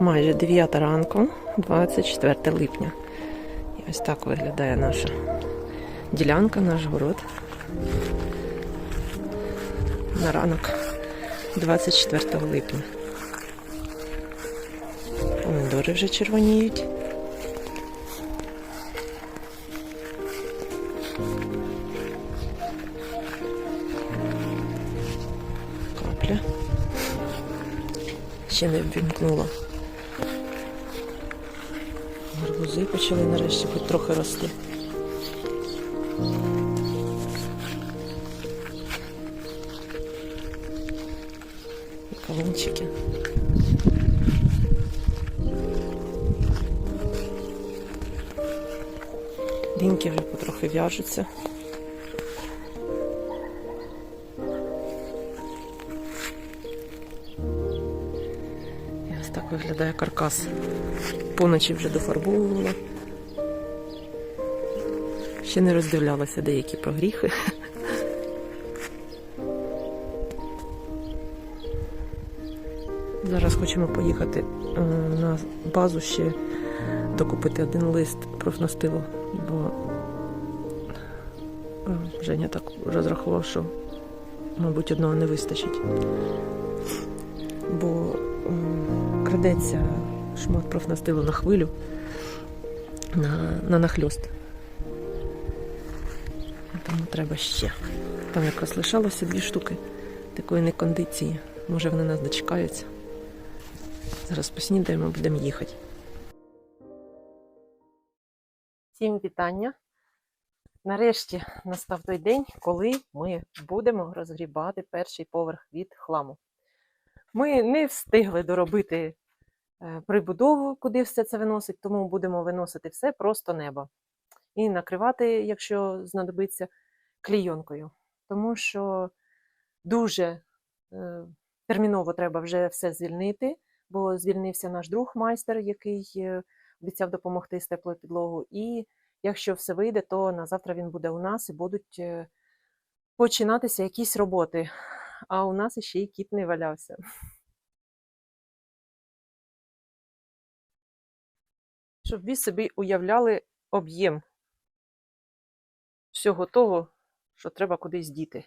Майже 9 ранку, 24 липня. І ось так виглядає наша ділянка, наш город. На ранок 24 липня. Помідори вже червоніють. Ще не ввімкнула. Гарбузи почали нарешті хоч трохи рости. І кавунчики. Вже потрохи в'яжуться. Виглядає каркас. Поночі вже дофарбовувала. Ще не роздивлялася деякі прогріхи. Зараз хочемо поїхати е, на базу ще докупити один лист профнастилу, бо е, Женя так розрахував, що, мабуть, одного не вистачить. Бо крадеться шмат профнастилу на хвилю, на, на нахльост. Тому треба ще. Там якраз лишалося дві штуки такої некондиції. Може вони нас дочекаються. Зараз поснідаємо, будемо їхати. Всім вітання. Нарешті настав той день, коли ми будемо розгрібати перший поверх від хламу. Ми не встигли доробити прибудову, куди все це виносить, тому будемо виносити все просто небо. І накривати, якщо знадобиться, клійонкою. Тому що дуже е, терміново треба вже все звільнити, бо звільнився наш друг майстер, який е, обіцяв допомогти з теплою підлогою. І якщо все вийде, то на завтра він буде у нас і будуть е, починатися якісь роботи. А у нас ще й кіт не валявся. Щоб ви собі уявляли об'єм всього того, що треба кудись діти.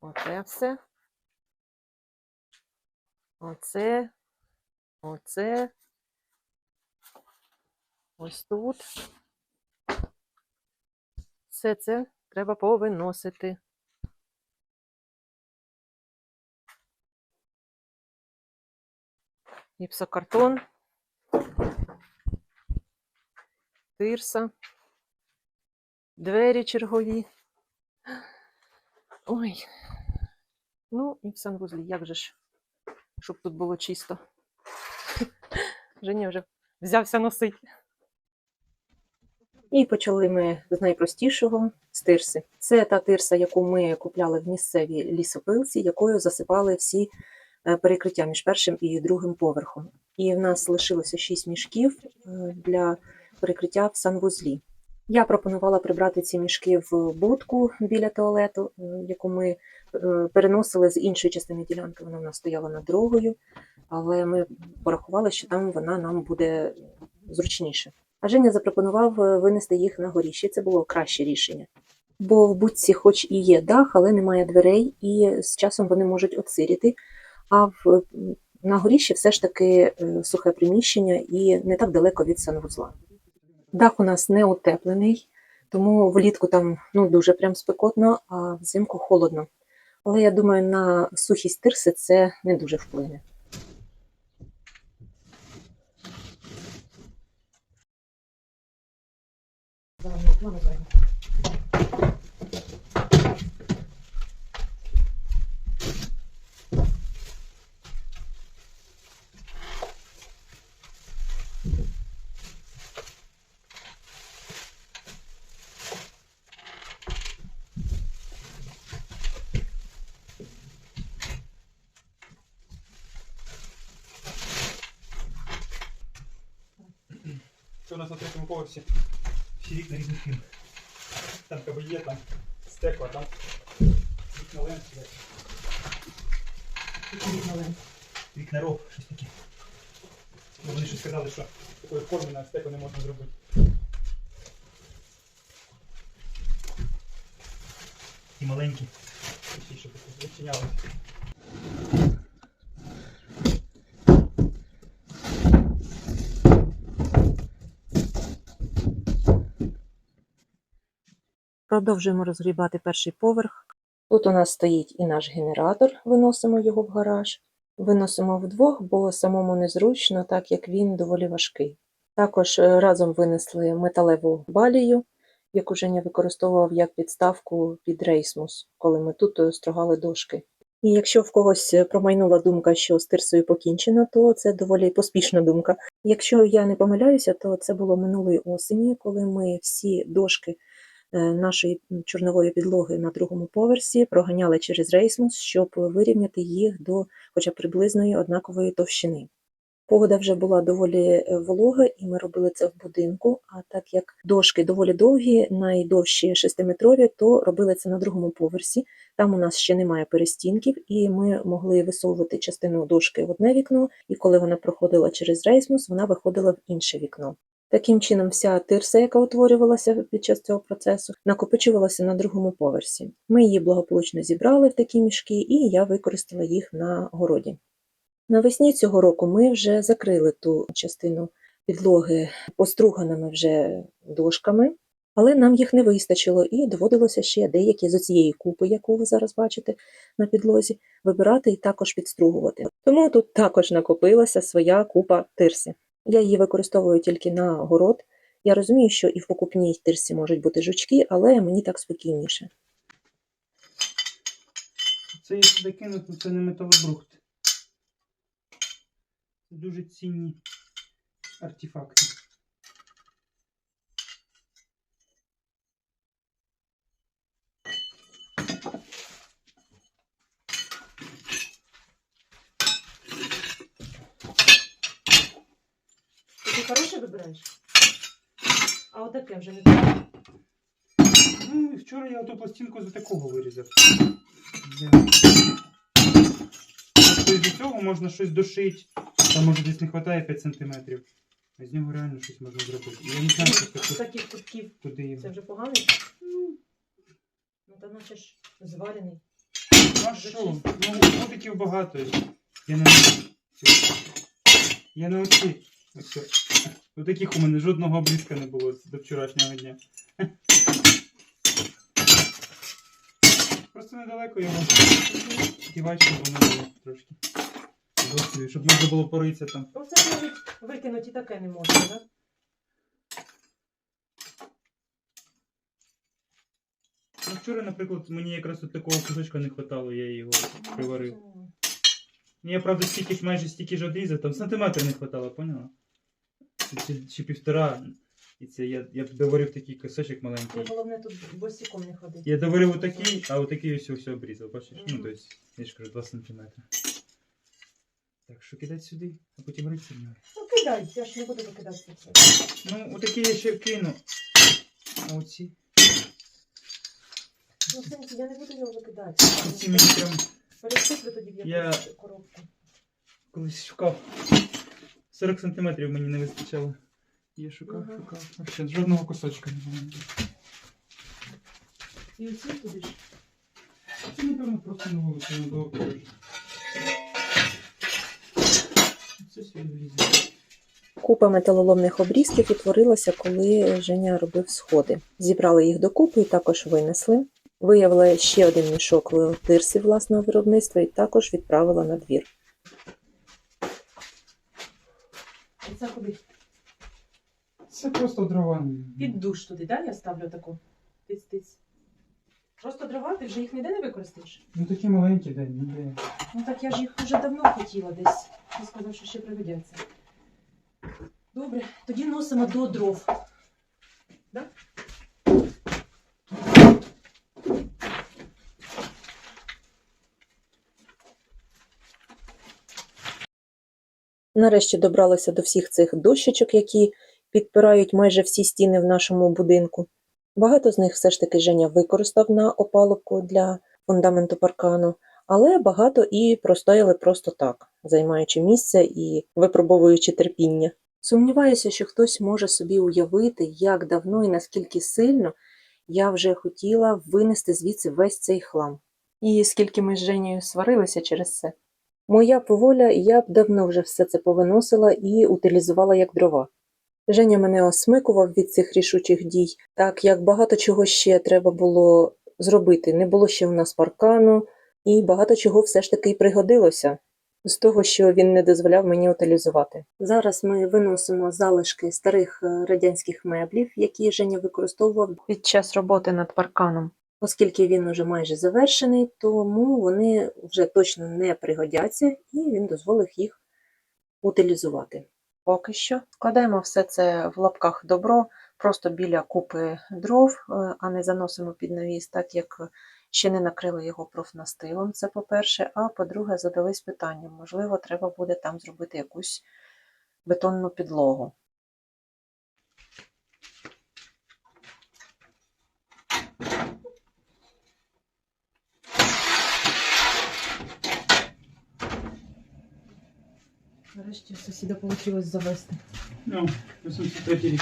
Оце все. Оце. Оце. Ось тут. Все це треба повиносити. Гіпсокартон. Тирса. Двері чергові. Ой. Ну, і в санвузлі, як же ж, щоб тут було чисто. Женя вже взявся носити. І почали ми з найпростішого з тирси. Це та тирса, яку ми купляли в місцевій лісопилці, якою засипали всі перекриття між першим і другим поверхом. І в нас лишилося 6 мішків е, для перекриття в санвузлі. Я пропонувала прибрати ці мішки в будку біля туалету, е, яку ми е, переносили з іншої частини ділянки. Вона в нас стояла над дорогою, але ми порахували, що там вона нам буде зручніше. А Женя запропонував е, винести їх на горіще. Це було краще рішення. Бо в будці, хоч і є дах, але немає дверей, і з часом вони можуть отсиріти а в на горіші все ж таки е, сухе приміщення і не так далеко від санвузла. Дах у нас не утеплений, тому влітку там ну, дуже прям спекотно, а взимку холодно. Але я думаю, на сухість тирси це не дуже вплине. Плану поверсі всі вікна різних фірм. Там кабельє, там стекла, там вікна лен, вікна ров, щось таке. Бо Вони щось сказали, що такої форми на стекло не можна зробити. І маленькі. Всі, щоб відчинялися. Продовжуємо розгрібати перший поверх. Тут у нас стоїть і наш генератор, виносимо його в гараж. Виносимо вдвох, бо самому незручно, так як він доволі важкий. Також е, разом винесли металеву балію, яку Женя використовував як підставку під рейсмус, коли ми тут е, строгали дошки. І якщо в когось е, промайнула думка, що з тирсою покінчено, то це доволі поспішна думка. Якщо я не помиляюся, то це було минулої осені, коли ми всі дошки нашої чорнової підлоги на другому поверсі проганяли через рейсмус, щоб вирівняти їх до хоча б приблизної однакової товщини. Погода вже була доволі е, волога, і ми робили це в будинку. А так як дошки доволі довгі, найдовші 6-метрові, то робили це на другому поверсі. Там у нас ще немає перестінків, і ми могли висовувати частину дошки в одне вікно, і коли вона проходила через рейсмус, вона виходила в інше вікно. Таким чином, вся тирса, яка утворювалася під час цього процесу, накопичувалася на другому поверсі. Ми її благополучно зібрали в такі мішки, і я використала їх на городі. Навесні цього року ми вже закрили ту частину підлоги поструганими вже дошками, але нам їх не вистачило, і доводилося ще деякі з цієї купи, яку ви зараз бачите на підлозі, вибирати і також підстругувати. Тому тут також накопилася своя купа тирси. Я її використовую тільки на город. Я розумію, що і в покупній тирсі можуть бути жучки, але мені так спокійніше. Це я сюди кину, то це не металобрухт. Це дуже цінні артефакти. Ти хороше вибираєш? А отаке вже не так. Ну, вчора я ту пластинку за такого вирізав. Для... Тобто з цього можна щось дошити. Там може десь не вистачає 5 см. А з нього реально щось можна зробити. Я не знаю, що З це таких кутків куди його. це вже поганий. Ну, та наче ж зварений. Ну а що? Ну, котиків багато. Я не Я не оці. Ось. У таких у мене жодного облізка не було до вчорашнього дня. Просто недалеко його. Дівати, щоб воно було трошки. Досвід, щоб можна було поритися там. Оце навіть викинути і таке не можна, так? Ну, вчора, наприклад, мені якраз от такого кусочка не вистачало, я його приварив. Ну, Я, правда, стільки ж майже стільки ж одрізав, там сантиметр не вистачало, поняла? Чи, чи, півтора. І це я, я доварив такий кусочок маленький. Головне тут босиком не ходити. Я доварив отакий, а отакий ось все обрізав, бачиш? Ну, Мгм. тобто, я ж кажу, 2 сантиметри. Так, що кидати сюди, а потім рити мною. Ну кидай, я ж не буду викидати це. Ну, отакі я ще кину. А оці? Ну, Сенсі, я не буду його викидати. Оці мені прям Пересиплю тоді в Я- якусь коробку. колись шукав. 40 сантиметрів мені не вистачало. Я шукав, Ага. шукав. Вообще, жодного кусочка не було. І оці ж. Це, напевно, просто на вулицю не було. Це влізе. Купа металоломних обрізків утворилася, коли Женя робив сходи. Зібрали їх докупи і також винесли. Виявила ще один мішок тирси власного виробництва і також відправила на двір. Це куди? Це просто дрова. Під душ туди, так? Я ставлю таку. Тиць-тиць. Просто дрова, ти вже їх ніде не використаєш? Ну такі маленькі, день, ніде. Ну так я ж їх вже давно хотіла десь. Ти сказав, що ще пригодяться. Добре, тоді носимо до дров. Да? Нарешті добралася до всіх цих дощечок, які підпирають майже всі стіни в нашому будинку. Багато з них все ж таки Женя використав на опалубку для фундаменту паркану, але багато і простояли просто так, займаючи місце і випробовуючи терпіння. Сумніваюся, що хтось може собі уявити, як давно і наскільки сильно я вже хотіла винести звідси весь цей хлам. І скільки ми з Женєю сварилися через це. Моя поволя, я б давно вже все це повиносила і утилізувала як дрова. Женя мене осмикував від цих рішучих дій, так як багато чого ще треба було зробити. Не було ще у нас паркану, і багато чого все ж таки пригодилося з того, що він не дозволяв мені утилізувати. Зараз ми виносимо залишки старих е, радянських меблів, які Женя використовував під час роботи над парканом. Оскільки він уже майже завершений, тому вони вже точно не пригодяться, і він дозволив їх утилізувати. Поки що складаємо все це в лапках добро, просто біля купи дров, е, а не заносимо під навіс, так як ще не накрили його профнастилом. Це по-перше. А по-друге, задались питанням, можливо, треба буде там зробити якусь бетонну підлогу. Нарешті сусіда вийшло завести. Ну, 83 рік.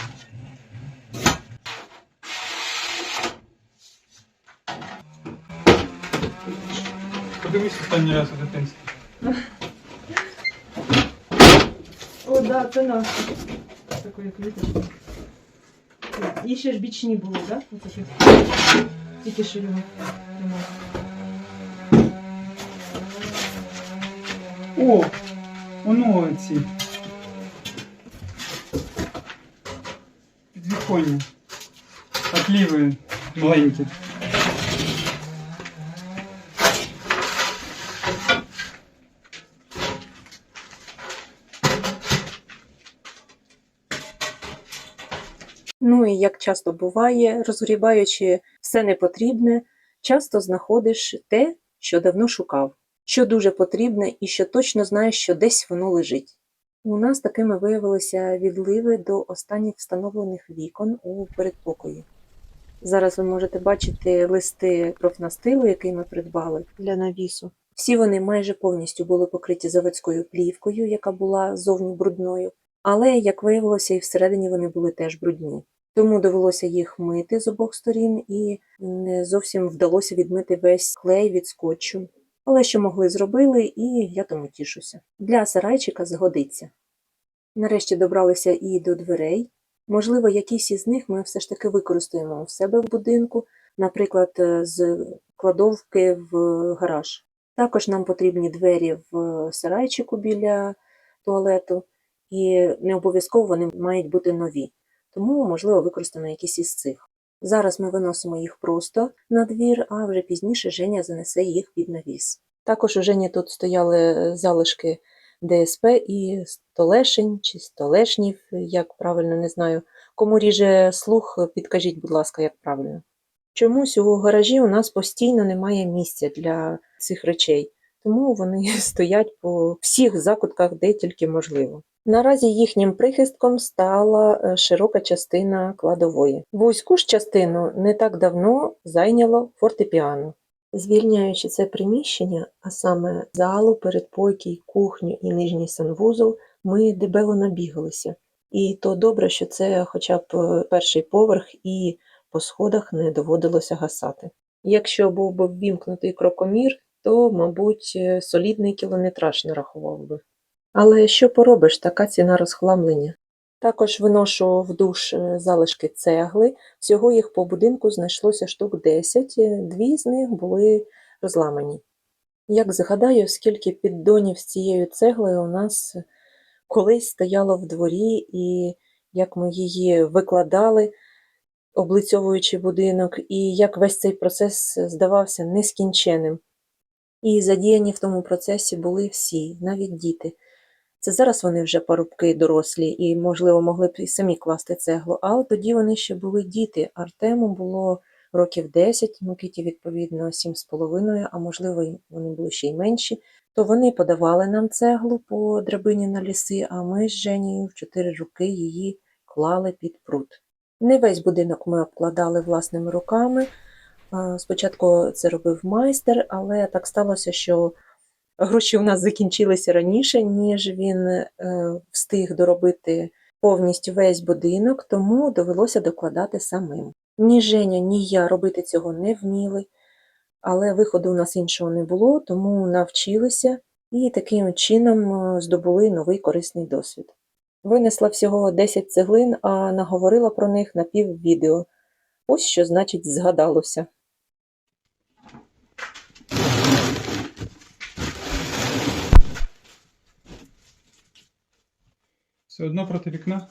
Подивись останній раз у дитинстві. О, да, це наше. Такої квіточки. І ще ж бічні були, так? Да? Отакі. Тільки що його немає. О! Воно ці. Підвіконня. Отліви маленькі. Ну і як часто буває, розгрібаючи все непотрібне, часто знаходиш те, що давно шукав, що дуже потрібне і що точно знаєш, що десь воно лежить. У нас такими виявилися відливи до останніх встановлених вікон у передпокої. Зараз ви можете бачити листи профнастилу, який ми придбали для навісу. Всі вони майже повністю були покриті заводською плівкою, яка була зовні брудною, але, як виявилося, і всередині вони були теж брудні. Тому довелося їх мити з обох сторін і не зовсім вдалося відмити весь клей від скотчу. Але що могли зробили, і я тому тішуся. Для сарайчика згодиться. Нарешті добралися і до дверей. Можливо, якісь із них ми все ж таки використаємо у себе в будинку, наприклад, е, з кладовки в гараж. Також нам потрібні двері в сарайчику біля туалету, і не обов'язково вони мають бути нові, тому, можливо, використаємо якісь із цих. Зараз ми виносимо їх просто на двір, а вже пізніше Женя занесе їх під навіс. Також у Жені тут стояли залишки ДСП і столешень чи столешнів, як правильно не знаю. Кому ріже слух, підкажіть, будь ласка, як правильно. Чомусь у гаражі у нас постійно немає місця для цих речей, тому вони стоять по всіх закутках, де тільки можливо. Наразі їхнім прихистком стала е, широка частина кладової. Вузьку ж частину не так давно зайняло фортепіано. Звільняючи це приміщення, а саме залу, передпокій, кухню і нижній санвузол, ми дебело набігалися. І то добре, що це хоча б е, перший поверх і по сходах не доводилося гасати. Якщо був би ввімкнутий крокомір, то, мабуть, е, солідний кілометраж нарахував би. Але що поробиш, така ціна розхламлення. Також виношу в душ е, залишки цегли. Всього їх по будинку знайшлося штук 10, е, дві з них були розламані. Як згадаю, скільки піддонів з цією цеглою у нас колись стояло в дворі, і як ми її викладали, облицьовуючи будинок, і як весь цей процес здавався нескінченим. І задіяні в тому процесі були всі, навіть діти. Це зараз вони вже парубки дорослі і, можливо, могли б і самі класти цеглу, а тоді вони ще були діти. Артему було років 10, Микиті, відповідно, 7,5, а можливо, вони були ще й менші. То вони подавали нам цеглу по драбині на ліси, а ми з Женією в чотири роки її клали під пруд. Не весь будинок ми обкладали власними руками. Спочатку це робив майстер, але так сталося, що гроші у нас закінчилися раніше, ніж він е, встиг доробити повністю весь будинок, тому довелося докладати самим. Ні Женя, ні я робити цього не вміли, але виходу у нас іншого не було, тому навчилися і таким чином е, здобули новий корисний досвід. Винесла всього 10 цеглин, а наговорила про них на піввідео. Ось що значить згадалося. Все одно проти вікна.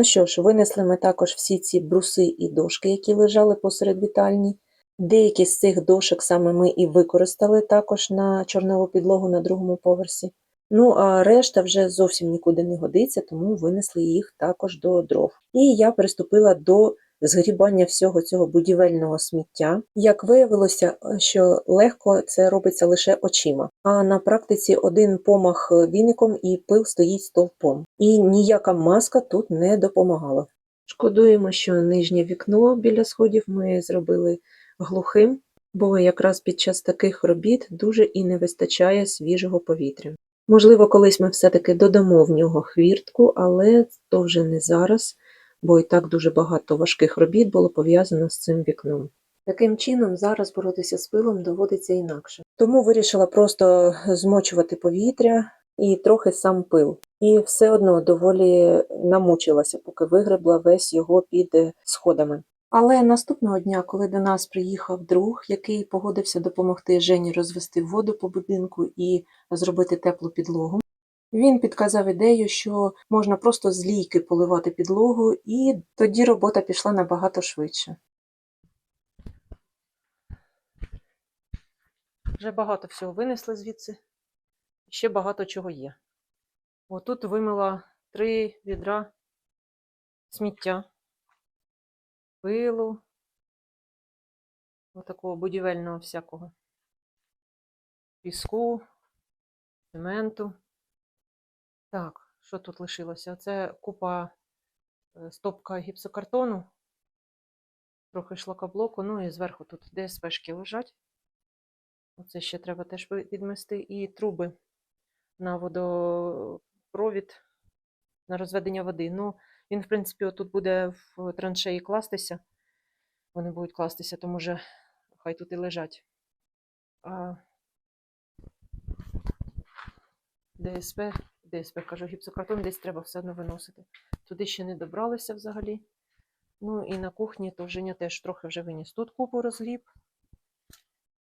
Ну що ж, винесли ми також всі ці бруси і дошки, які лежали посеред вітальні. Деякі з цих дошок саме ми і використали також на чорнову підлогу на другому поверсі. Ну а решта вже зовсім нікуди не годиться, тому винесли їх також до дров. І я приступила до згрібання всього цього будівельного сміття. Як виявилося, що легко це робиться лише очима, а на практиці один помах віником і пил стоїть стовпом. І ніяка маска тут не допомагала. Шкодуємо, що нижнє вікно біля сходів ми зробили глухим, бо якраз під час таких робіт дуже і не вистачає свіжого повітря. Можливо, колись ми все-таки додамо в нього хвіртку, але то вже не зараз, бо і так дуже багато важких робіт було пов'язано з цим вікном. Таким чином, зараз боротися з пилом доводиться інакше. Тому вирішила просто змочувати повітря і трохи сам пил. І все одно доволі намучилася, поки вигребла весь його під сходами. Але наступного дня, коли до нас приїхав друг, який погодився допомогти Жені розвести воду по будинку і зробити теплу підлогу, він підказав ідею, що можна просто з лійки поливати підлогу, і тоді робота пішла набагато швидше. Вже багато всього винесли звідси. Ще багато чого є. Отут вимила три відра сміття, пилу, отакого будівельного всякого, піску, цементу. Так, що тут лишилося? Це купа е, стопка гіпсокартону, трохи шлакоблоку, ну і зверху тут ДСПшки лежать. Оце ще треба теж відмести. І труби на водопровід, на розведення води. Ну, він, в принципі, отут буде в траншеї кластися. Вони будуть кластися, тому вже хай тут і лежать. А ДСП, ДСП, кажу, гіпсокартон десь треба все одно виносити. Туди ще не добралися взагалі. Ну і на кухні то Женя теж трохи вже виніс. Тут купу розгріб.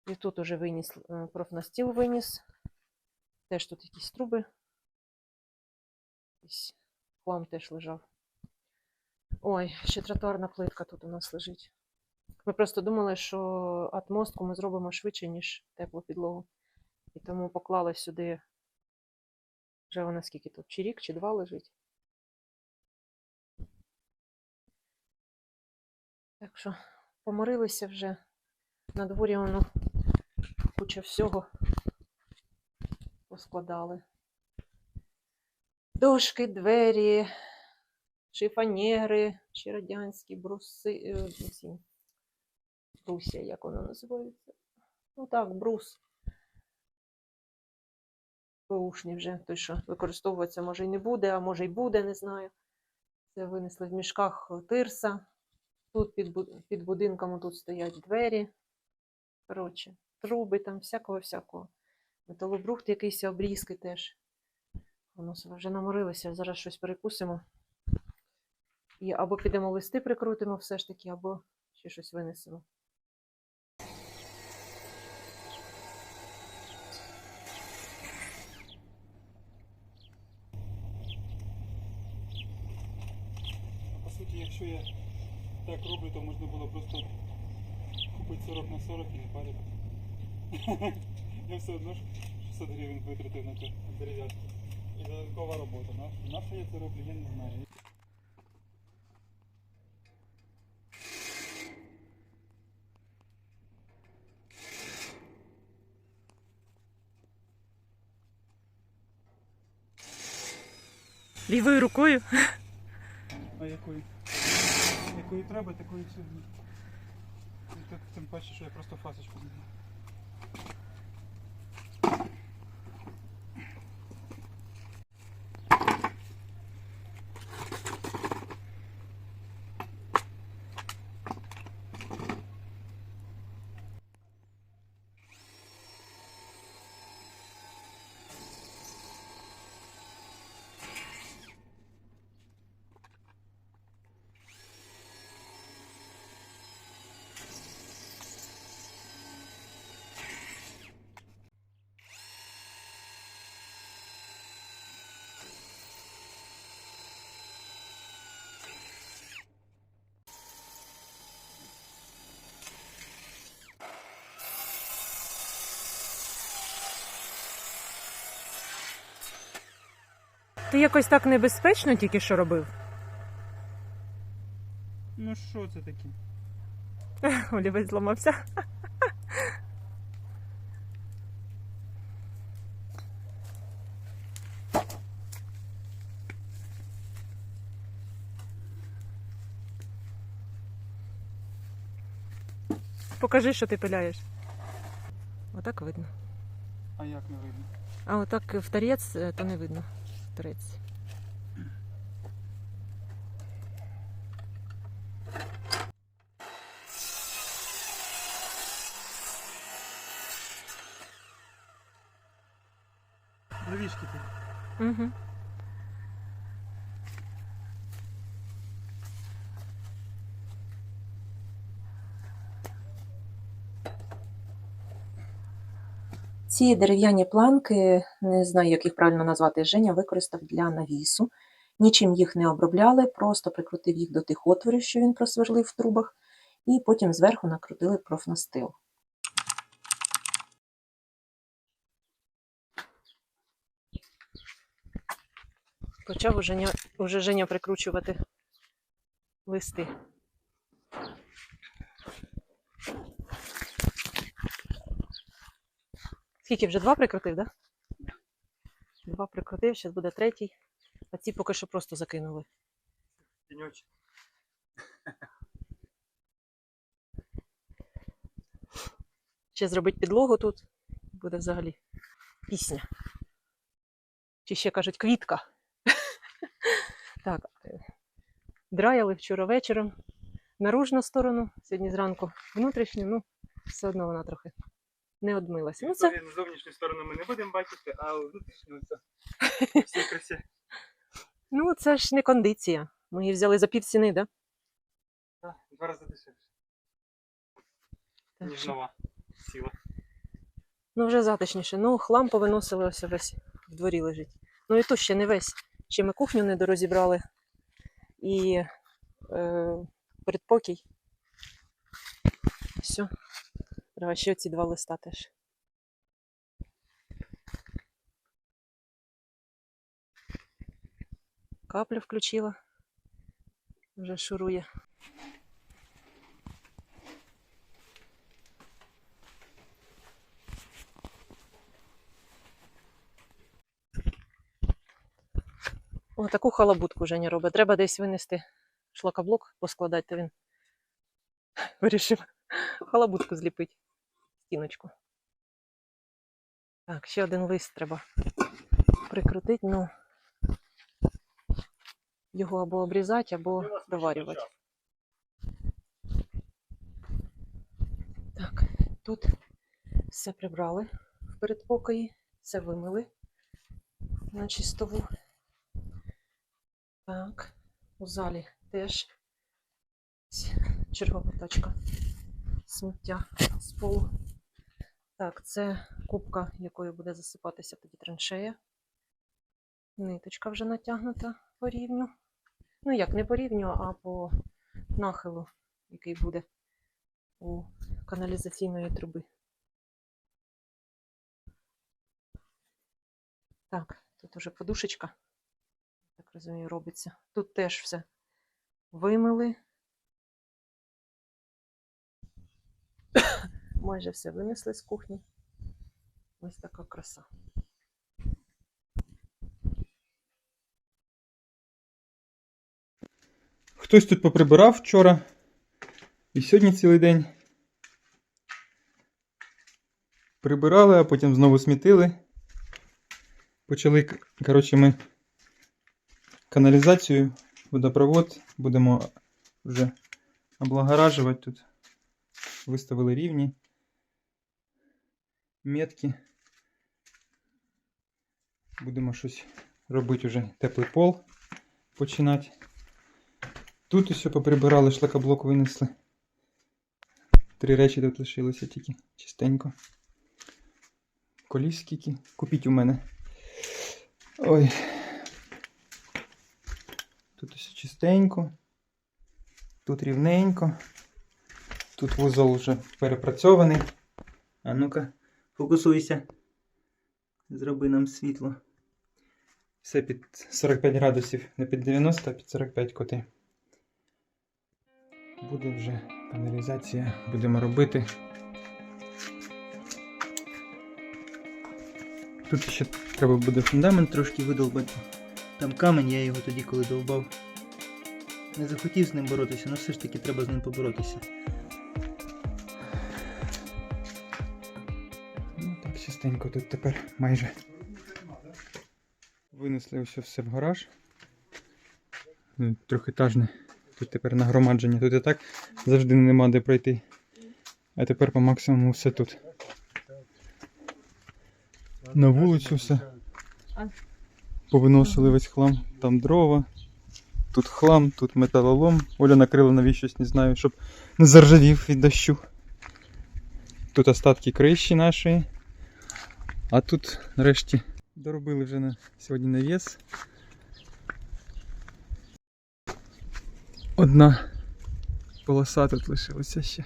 І тут уже виніс, е, профнастіл виніс. Теж тут якісь труби. Якийсь хлам теж лежав. Ой, ще тротуарна плитка тут у нас лежить. Ми просто думали, що атмостку ми зробимо швидше, ніж теплу підлогу. І тому поклали сюди. Вже вона скільки тут? Чи рік, чи два лежить. Так що поморилися вже. На дворі воно куча всього поскладали. Дошки, двері, шифонєри, ще радянські бруси. ці, Брусія, як воно називається? Ну так, брус. Беушний вже, той, що використовуватися може і не буде, а може й буде, не знаю. Це винесли в мішках тирса. Тут під, будинком тут стоять двері. Коротше, труби там, всякого-всякого. Металобрухт якийсь обрізки теж. Воно вже наморилося, зараз щось перекусимо. І або підемо листи прикрутимо все ж таки, або ще щось винесемо. якщо я так роблю, то можна було просто купити 40 на 40 і не парити. Я все одно ж 600 гривень витратив на це дерев'язку. І додаткова робота. На, що я це роблю, я не знаю. Лівою рукою. А якої? Якої треба, такої сьогодні. І так, тим паче, що я просто фасочку зняв. Ти якось так небезпечно тільки що робив. Ну що це таке? Олівець зламався. Покажи, що ти пиляєш. Отак видно. А як не видно? А отак в торець, е, то не видно. устриць. Ловішки тут. Угу. Ці дерев'яні планки, не знаю, як їх правильно назвати, Женя використав для навісу. Нічим їх не обробляли, просто прикрутив їх до тих отворів, що він просверлив в трубах, і потім зверху накрутили профнастил. Почав уже, Женя, прикручувати листи. Скільки вже два прикрутив, так? Да? Два прикрутив, зараз буде третій. А ці поки що просто закинули. Тіньочок. Ще зробить підлогу тут. Буде взагалі пісня. Чи ще кажуть квітка. Так. е, Драяли вчора вечором. Наружну сторону, сьогодні зранку внутрішню, ну, все одно вона трохи не одмилася. Ну, це зовнішню сторону ми не будемо бачити, а внутрішню це всі красі. Ну, це ж не кондиція. Ми її взяли за пів ціни, да? Так, Два рази дешевше, ніж нова сіла. ну, вже затишніше. Ну, хлам повиносили ось весь в дворі лежить. Ну і то ще не весь. Ще ми кухню не дорозібрали. І е, передпокій. Все. Давай ще ці два листа теж. Каплю включила. Вже шурує. О, таку халабутку Женя робить. Треба десь винести шлакоблок, поскладати, то він вирішив халабутку зліпити. Стіночку. Так, ще один лист треба прикрутити, ну його або обрізати, або доварювати. Так, тут все прибрали в передпокої, все вимили на чистову. Так, у залі теж чергова тачка сміття з полу. Так, це кубка, якою буде засипатися тоді траншея. Ниточка вже натягнута по рівню. Ну як, не по рівню, а по нахилу, який буде у каналізаційної труби. Так, тут уже подушечка, так розумію, робиться. Тут теж все вимили. Майже все винесли з кухні. Ось така краса. Хтось тут поприбирав вчора і сьогодні цілий день. Прибирали, а потім знову смітили. Почали, коротше, ми каналізацію, водопровод будемо вже облагоражувати тут. Виставили рівні, метки. Будемо щось робити вже теплий пол починати. Тут усе поприбирали, шлакоблок винесли. Три речі тут лишилося тільки чистенько. Коліс скільки. Купіть у мене. Ой. Тут усе чистенько. Тут рівненько. Тут вузол вже перепрацьований. А ну-ка, фокусуйся. Зроби нам світло. Все під 45 градусів, не під 90, а під 45 коти. Буде вже каналізація, будемо робити. Тут ще треба буде фундамент трошки видовбати. Там камень, я його тоді коли довбав. Не захотів з ним боротися, але все ж таки треба з ним поборотися. Так, частенько тут тепер майже. Винесли ось все в гараж. Ну, Трьохетажне. Тут тепер нагромадження. Тут і так завжди нема де пройти. А тепер по максимуму все тут. На вулицю все. Повиносили весь хлам. Там дрова. Тут хлам, тут металолом. Оля накрила навіщось, не знаю, щоб не заржавів від дощу. Тут остатки криші нашої. А тут нарешті доробили вже на сьогодні навіс. Одна полоса тут лишилася ще.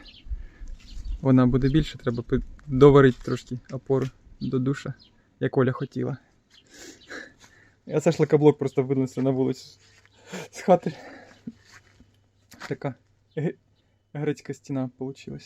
Вона буде більше, треба доварити трошки опору до душа, як Оля хотіла. А це шлакоблок просто винесли на вулицю з хати. Така грецька стіна вийшла.